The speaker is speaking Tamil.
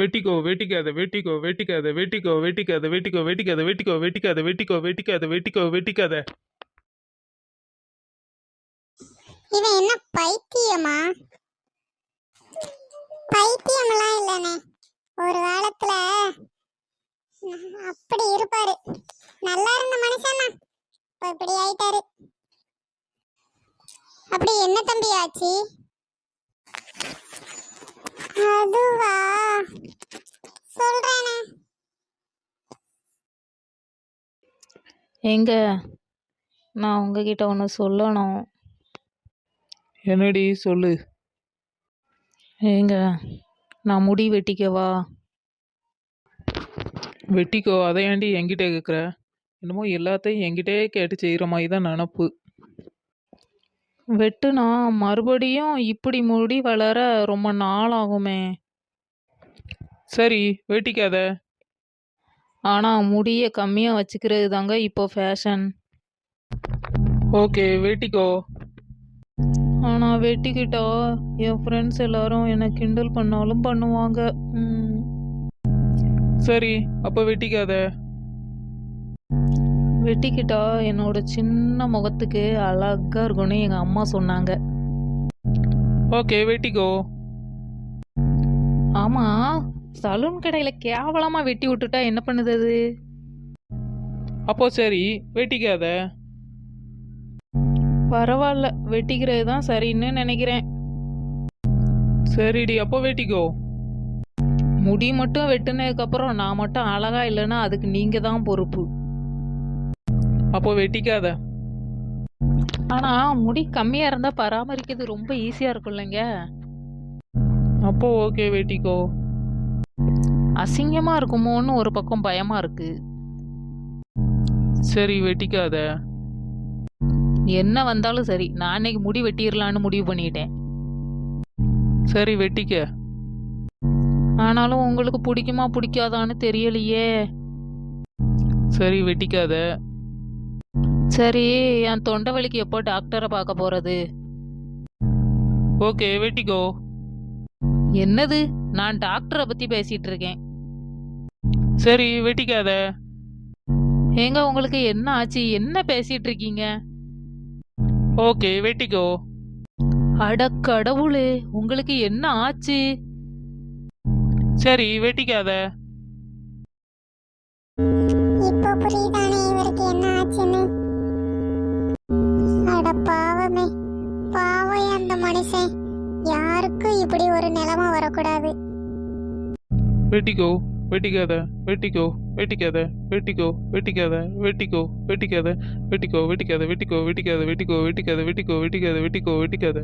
வெட்டிக்கோ வெட்டிக்காத வெட்டிக்கோ வெட்டிக்காத வெட்டிக்கோ வெட்டிக்காத வெட்டிக்கோ வெட்டிக்காத வெட்டிக்கோ வெட்டிக்காத வெட்டிக்கோ வெட்டிக்காத வெட்டிக்கோ வெட்டிக்காத. இவன் என்ன பைத்தியமா? பைத்தியம்லாம் இல்லனே. ஒரு காலத்துல அப்படி இருப்பாரு. நல்லா இருந்த மனுஷன் இப்ப இப்படி ஆயிட்டாரு. அப்படி என்ன தம்பி ஆச்சு? அதுவா? எங்க? நான் உங்ககிட்ட ஒன்று சொல்லணும். என்னடி? சொல்லு. ஏங்க நான் முடி வெட்டிக்கவா? வெட்டிக்கோ? அதை ஏன்டி என்கிட்ட கேட்குற என்னமோ எல்லாத்தையும் என்கிட்டே கேட்டு செய்கிற மாதிரி தான் நினப்பு. வெட்டுனா மறுபடியும் இப்படி முடி வளர ரொம்ப நாள் ஆகுமே சரி வெட்டிக்காத. ஆனால் முடியை கம்மியாக வச்சுக்கிறது தாங்க இப்போ ஃபேஷன் ஓகே வெட்டிக்கோ. ஆனால் வெட்டிக்கிட்டா என் ஃப்ரெண்ட்ஸ் எல்லாரும் என்னை கிண்டல் பண்ணாலும் பண்ணுவாங்க. ம். சரி அப்போ வெட்டிக்காத. வெட்டிக்கிட்டா என்னோட சின்ன முகத்துக்கு அழகா இருக்கும்னு எங்கள் அம்மா சொன்னாங்க. ஓகே வெட்டிக்கோ. ஆமாம் சலூன் கடையில் கேவலமாக வெட்டி விட்டுட்டா என்ன பண்ணுது அது அப்போ சரி வெட்டிக்காத. பரவாயில்ல வெட்டிக்கிறது தான் சரின்னு நினைக்கிறேன். சரிடி அப்போ வெட்டிக்கோ. முடி மட்டும் வெட்டுனதுக்கப்புறம் நான் மட்டும் அழகா இல்லைன்னா அதுக்கு நீங்கள் தான் பொறுப்பு. அப்போ வெட்டிக்காத. ஆனால் முடி கம்மியாக இருந்தால் பராமரிக்கிறது ரொம்ப ஈஸியாக இருக்கும் இல்லைங்க அப்போ ஓகே வெட்டிக்கோ. அசிங்கமாக இருக்குமோன்னு ஒரு பக்கம் பயமாக இருக்கு. சரி வெட்டிக்காத. என்ன வந்தாலும் சரி நான் இன்னைக்கு முடி வெட்டிடலான்னு முடிவு பண்ணிட்டேன். சரி வெட்டிக்க. ஆனாலும் உங்களுக்கு பிடிக்குமா பிடிக்காதான்னு தெரியலையே. சரி வெட்டிக்காத. சரி என் தொண்டை வலிக்கு எப்போ டாக்டரை பார்க்க போகிறது ஓகே வெட்டிக்கோ. என்னது? நான் டாக்டரை பற்றி பேசிகிட்டு இருக்கேன். சரி வெட்டிக்காத. ஏங்க உங்களுக்கு என்ன ஆச்சு? என்ன பேசிட்டு இருக்கீங்க ஓகே வெட்டிக்கோ. அட கடவுளே உங்களுக்கு என்ன ஆச்சு? சரி வெட்டிக்காத. இப்போ புரியுதானே இவருக்கு என்ன ஆச்சுன்னு? அட பாவமே பாவம் அந்த மனுஷன். யாருக்கும் இப்படி ஒரு நிலைமை வரக்கூடாது. வெட்டிக்கோ. வெட்டிக்காத வெட்டிக்கோ வெட்டிக்காத வெட்டிக்கோ வெட்டிக்காத வெட்டிக்கோ வெட்டிக்காத வெட்டிக்கோ வெட்டிக்காத வெட்டிக்கோ வெட்டிக்காத வெட்டிக்கோ வெட்டிக்காத வெட்டிக்கோ வெட்டிக்காத வெட்டிக்கோ வெட்டிக்காத.